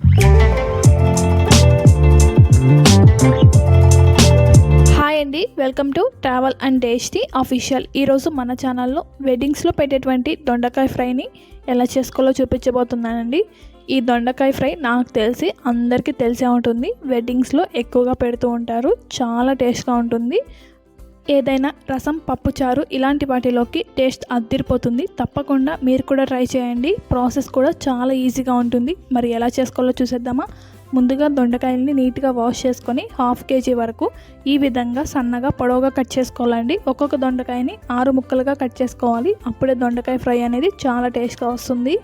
Hi అండి welcome to travel and tasty official ఈరోజు మన ఛానల్లో వెడ్డింగ్స్లో పెట్టేటువంటి దొండకాయ ఫ్రైని ఎలా చేసుకోవాలో చూపించబోతున్నానండి. ఈ దొండకాయ ఫ్రై నాకు తెలిసి అందరికీ తెలిసే ఉంటుంది. వెడ్డింగ్స్లో ఎక్కువగా పెడుతూ ఉంటారు. చాలా టేస్ట్గా ఉంటుంది. ఏదైనా రసం పప్పుచారు ఇలాంటి వాటిలోకి టేస్ట్ అద్దిరిపోతుంది. తప్పకుండా మీరు కూడా ట్రై చేయండి. ప్రాసెస్ కూడా చాలా ఈజీగా ఉంటుంది. మరి ఎలా చేసుకోవాలో చూసేద్దామా? ముందుగా దొండకాయల్ని నీట్గా వాష్ చేసుకొని హాఫ్ కేజీ వరకు ఈ విధంగా సన్నగా పొడవుగా కట్ చేసుకోవాలండి. ఒక్కొక్క దొండకాయని ఆరు ముక్కలుగా కట్ చేసుకోవాలి. అప్పుడే దొండకాయ ఫ్రై అనేది చాలా టేస్ట్గా వస్తుంది.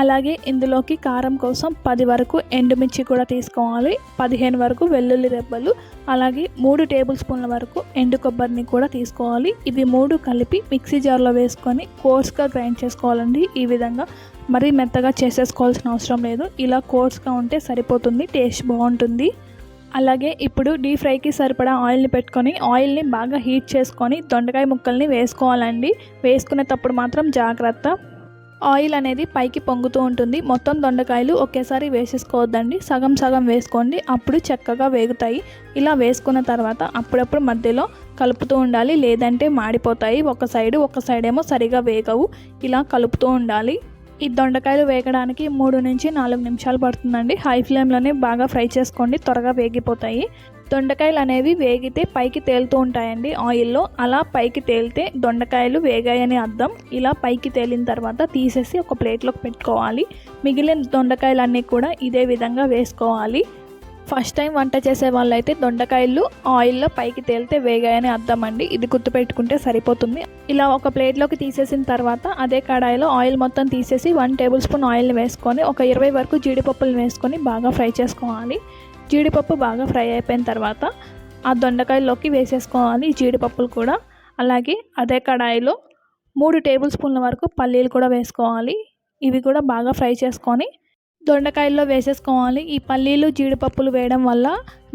అలాగే ఇందులోకి కారం కోసం పది వరకు ఎండుమిర్చి కూడా తీసుకోవాలి పదిహేను వరకు వెల్లుల్లి రెబ్బలు అలాగే మూడు టేబుల్ స్పూన్ల వరకు ఎండు కొబ్బరిని కూడా తీసుకోవాలి. ఇవి మూడు కలిపి మిక్సీ జార్లో వేసుకొని కోర్స్గా గ్రైండ్ చేసుకోవాలండి. ఈ విధంగా మరీ మెత్తగా చేసేసుకోవాల్సిన అవసరం లేదు. ఇలా కోర్స్గా ఉంటే సరిపోతుంది టేస్ట్ బాగుంటుంది. అలాగే ఇప్పుడు డీప్ ఫ్రైకి సరిపడా ఆయిల్ని పెట్టుకొని ఆయిల్ని బాగా హీట్ చేసుకొని దొండకాయ ముక్కల్ని వేసుకోవాలండి. వేసుకునేటప్పుడు మాత్రం జాగ్రత్త. ఆయిల్ అనేది పైకి పొంగుతూ ఉంటుంది. మొత్తం దొండకాయలు ఒకేసారి వేసేసుకోవద్దండి. సగం సగం వేసుకోండి. అప్పుడు చక్కగా వేగుతాయి. ఇలా వేసుకున్న తర్వాత అప్పుడప్పుడు మధ్యలో కలుపుతూ ఉండాలి. లేదంటే మాడిపోతాయి. ఒక సైడు ఒక సైడ్ ఏమో సరిగా వేగవు. ఇలా కలుపుతూ ఉండాలి. ఈ దొండకాయలు వేగడానికి మూడు నుంచి నాలుగు నిమిషాలు పడుతుందండి. హై ఫ్లేమ్లోనే బాగా ఫ్రై చేసుకోండి. త్వరగా వేగిపోతాయి. దొండకాయలు అనేవి వేగితే పైకి తేలుతూ ఉంటాయండి. ఆయిల్లో అలా పైకి తేలితే దొండకాయలు వేగాయని అర్థం. ఇలా పైకి తేలిన తర్వాత తీసేసి ఒక ప్లేట్లోకి పెట్టుకోవాలి. మిగిలిన దొండకాయలన్నీ కూడా ఇదే విధంగా వేసుకోవాలి. ఫస్ట్ టైం వంట చేసే వాళ్ళైతే దొండకాయలు ఆయిల్లో పైకి తేలితే వేగాయని అర్థం అండి ఇది గుర్తుపెట్టుకుంటే సరిపోతుంది. ఇలా ఒక ప్లేట్లోకి తీసేసిన తర్వాత అదే కడాయిలో ఆయిల్ మొత్తం తీసేసి వన్ టేబుల్ స్పూన్ ఆయిల్ వేసుకొని ఒక ఇరవై వరకు జీడిపప్పులు వేసుకొని బాగా ఫ్రై చేసుకోవాలి. జీడిపప్పు బాగా ఫ్రై అయిపోయిన తర్వాత ఆ దొండకాయల్లోకి వేసేసుకోవాలి జీడిపప్పులు కూడా. అలాగే అదే కడాయిలో మూడు టేబుల్ స్పూన్ల వరకు పల్లీలు కూడా వేసుకోవాలి. ఇవి కూడా బాగా ఫ్రై చేసుకొని దొండకాయల్లో వేసేసుకోవాలి. ఈ పల్లీలు జీడిపప్పులు వేయడం వల్ల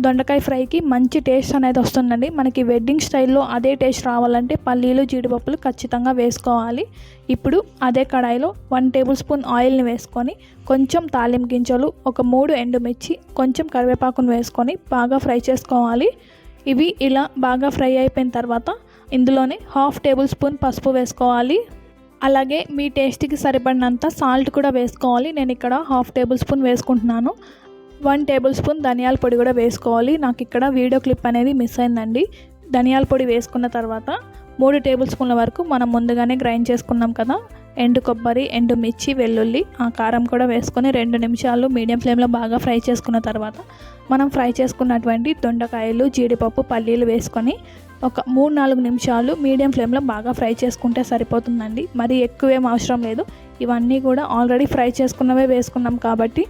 దొండకాయ ఫ్రైకి మంచి టేస్ట్ అనేది వస్తుందండి. మనకి వెడ్డింగ్ స్టైల్లో అదే టేస్ట్ రావాలంటే పల్లీలు జీడిపప్పులు ఖచ్చితంగా వేసుకోవాలి. ఇప్పుడు అదే కడాయిలో వన్ టేబుల్ స్పూన్ ఆయిల్ని వేసుకొని కొంచెం తాలింపు గింజలు ఒక మూడు ఎండుమిర్చి కొంచెం కరివేపాకును వేసుకొని బాగా ఫ్రై చేసుకోవాలి. ఇవి ఇలా బాగా ఫ్రై అయిపోయిన తర్వాత ఇందులోనే హాఫ్ టేబుల్ స్పూన్ పసుపు వేసుకోవాలి. అలాగే మీ టేస్ట్కి సరిపడినంత సాల్ట్ కూడా వేసుకోవాలి. నేను ఇక్కడ హాఫ్ టేబుల్ స్పూన్ వేసుకుంటున్నాను. వన్ టేబుల్ స్పూన్ ధనియాల పొడి కూడా వేసుకోవాలి. నాకు ఇక్కడ వీడియో క్లిప్ అనేది మిస్ అయిందండి. ధనియాల పొడి వేసుకున్న తర్వాత మూడు టేబుల్ స్పూన్ల వరకు మనం ముందుగానే గ్రైండ్ చేసుకున్నాం కదా. ఎండు కొబ్బరి ఎండు మిర్చి వెల్లుల్లి ఆ కారం కూడా వేసుకొని రెండు నిమిషాలు మీడియం ఫ్లేమ్లో బాగా ఫ్రై చేసుకున్న తర్వాత మనం ఫ్రై చేసుకున్నటువంటి దొండకాయలు జీడిపప్పు పల్లీలు వేసుకొని ఒక మూడు నాలుగు నిమిషాలు మీడియం ఫ్లేమ్లో బాగా ఫ్రై చేసుకుంటే సరిపోతుందండి. మరి ఎక్కువేం అవసరం లేదు. ఇవన్నీ కూడా ఆల్రెడీ ఫ్రై చేసుకున్నవే వేసుకున్నాం కాబట్టి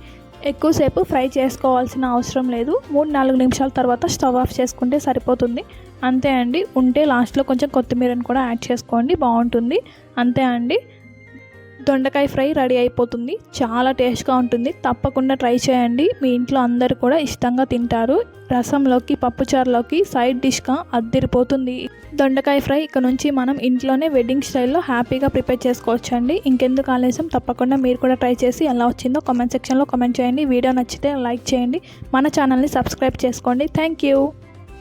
ఎక్కువసేపు ఫ్రై చేసుకోవాల్సిన అవసరం లేదు. మూడు నాలుగు నిమిషాల తర్వాత స్టవ్ ఆఫ్ చేసుకుంటే సరిపోతుంది. అంతే అండి. ఉంటే లాస్ట్లో కొంచెం కొత్తిమీరని కూడా యాడ్ చేసుకోండి. బాగుంటుంది. అంతే అండి. దొండకాయ ఫ్రై రెడీ అయిపోతుంది. చాలా టేస్ట్గా ఉంటుంది. తప్పకుండా ట్రై చేయండి. మీ ఇంట్లో అందరు కూడా ఇష్టంగా తింటారు. రసంలోకి పప్పుచారులోకి సైడ్ డిష్గా అద్దిరిపోతుంది. దొండకాయ ఫ్రై ఇక నుంచి మనం ఇంట్లోనే వెడ్డింగ్ స్టైల్లో హ్యాపీగా ప్రిపేర్ చేసుకోవచ్చు అండి ఇంకెందుకు ఆలస్యం? తప్పకుండా మీరు కూడా ట్రై చేసి ఎలా వచ్చిందో కామెంట్ సెక్షన్లో కామెంట్ చేయండి. వీడియో నచ్చితే లైక్ చేయండి. మన ఛానల్ని సబ్స్క్రైబ్ చేసుకోండి. Thank you